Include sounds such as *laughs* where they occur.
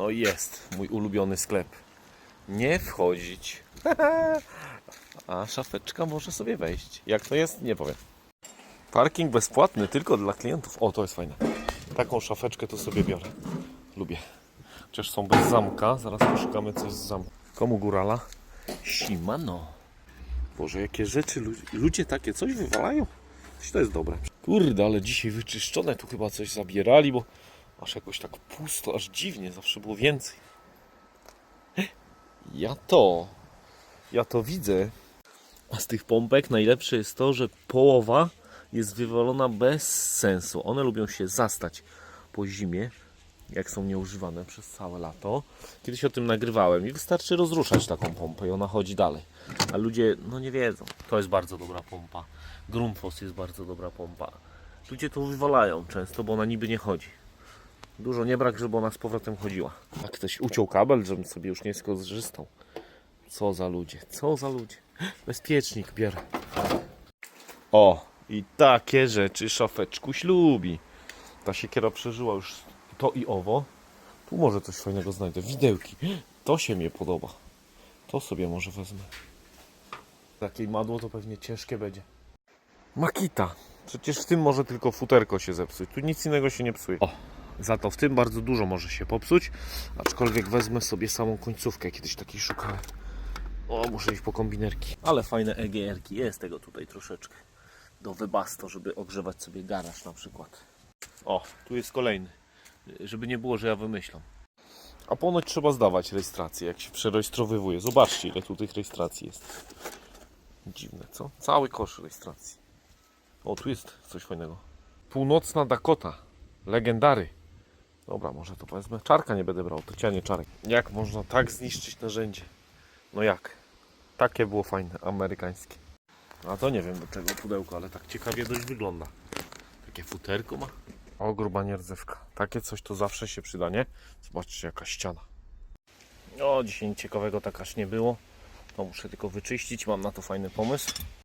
No jest mój ulubiony sklep. Nie wchodzić. *laughs* A szafeczka może sobie wejść. Jak to jest? Nie powiem. Parking bezpłatny tylko dla klientów. O, to jest fajne. Taką szafeczkę to sobie biorę. Lubię. Chociaż są bez zamka. Zaraz poszukamy coś z zamku. Komu górala? Shimano. Boże, jakie rzeczy lu- ludzie takie coś wywalają. Coś to jest dobre. Kurde, ale dzisiaj wyczyszczone tu chyba coś zabierali, bo aż jakoś tak pusto, aż dziwnie, zawsze było więcej. Ja to, ja to widzę. A z tych pompek najlepsze jest to, że połowa jest wywalona bez sensu. One lubią się zastać po zimie, jak są nieużywane przez całe lato. Kiedyś o tym nagrywałem i wystarczy rozruszać taką pompę i ona chodzi dalej. A ludzie no nie wiedzą. To jest bardzo dobra pompa. Grundfos jest bardzo dobra pompa. Ludzie to wywalają często, bo ona niby nie chodzi. Dużo nie brak, żeby ona z powrotem chodziła. A ktoś uciął kabel, żebym sobie już nie skorzystał. Co za ludzie, co za ludzie. Bezpiecznik biorę. O, i takie rzeczy szafeczkuś lubi. Ta siekiera przeżyła już to i owo. Tu może coś fajnego znajdę. Widełki. To się mi podoba. To sobie może wezmę. Takie madło to pewnie ciężkie będzie. Makita. Przecież w tym może tylko futerko się zepsuć. Tu nic innego się nie psuje. O, za to w tym bardzo dużo może się popsuć. Aczkolwiek wezmę sobie samą końcówkę. Kiedyś takiej szukałem. O, muszę iść po kombinerki. Ale fajne EGR-ki. Jest tego tutaj troszeczkę. Do Webasto, żeby ogrzewać sobie garaż na przykład. O, tu jest kolejny. Żeby nie było, że ja wymyślam. A ponoć trzeba zdawać rejestrację, jak się przerejestrowywuje. Zobaczcie, ile tu tych rejestracji jest. Dziwne, co? Cały kosz rejestracji. O, tu jest coś fajnego. Północna Dakota. Legendary. Dobra, może to wezmę. Czarka nie będę brał, to cianie czarek. Jak można tak zniszczyć narzędzie? No jak? Takie było fajne, amerykańskie. A to nie wiem do czego pudełko, ale tak ciekawie dość wygląda. Takie futerko ma. O, gruba nierdzewka. Takie coś to zawsze się przyda, nie? Zobaczcie, jaka ściana. O, dzisiaj nic ciekawego tak aż nie było. To muszę tylko wyczyścić, mam na to fajny pomysł.